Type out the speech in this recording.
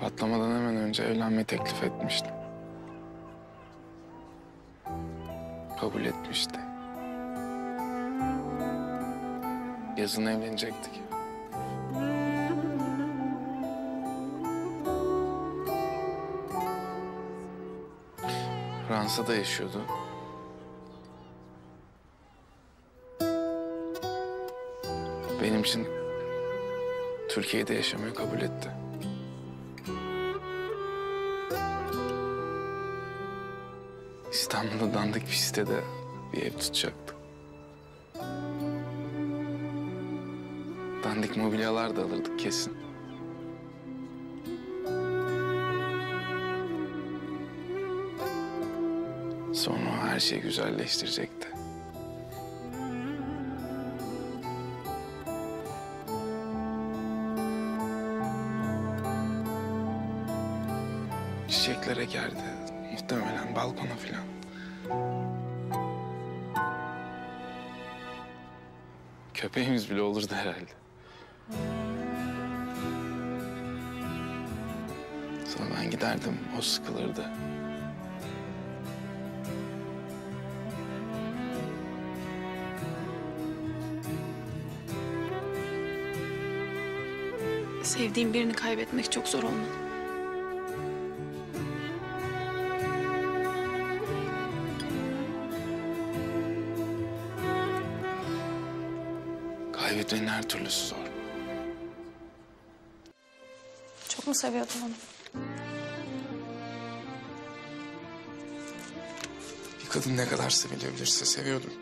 Patlamadan hemen önce evlenmeyi teklif etmiştim. Kabul etmişti. Yazın evlenecektik. Fransa'da yaşıyordu. Benim için Türkiye'de yaşamayı kabul etti. İstanbul'da dandik bir sitede bir ev tutacaktı. Dandik mobilyalar da alırdık kesin. Sonra her şeyi güzelleştirecekti. Çiçeklere gerdi. Muhtemelen balkona filan. Köpeğimiz bile olurdu herhalde. Sonra ben giderdim, o sıkılırdı. Sevdiğim birini kaybetmek çok zor olmalı. Kaybetmenin her türlüsü zor. Çok mu seviyordun onu? Bir kadın ne kadar sevilebilirse seviyordum.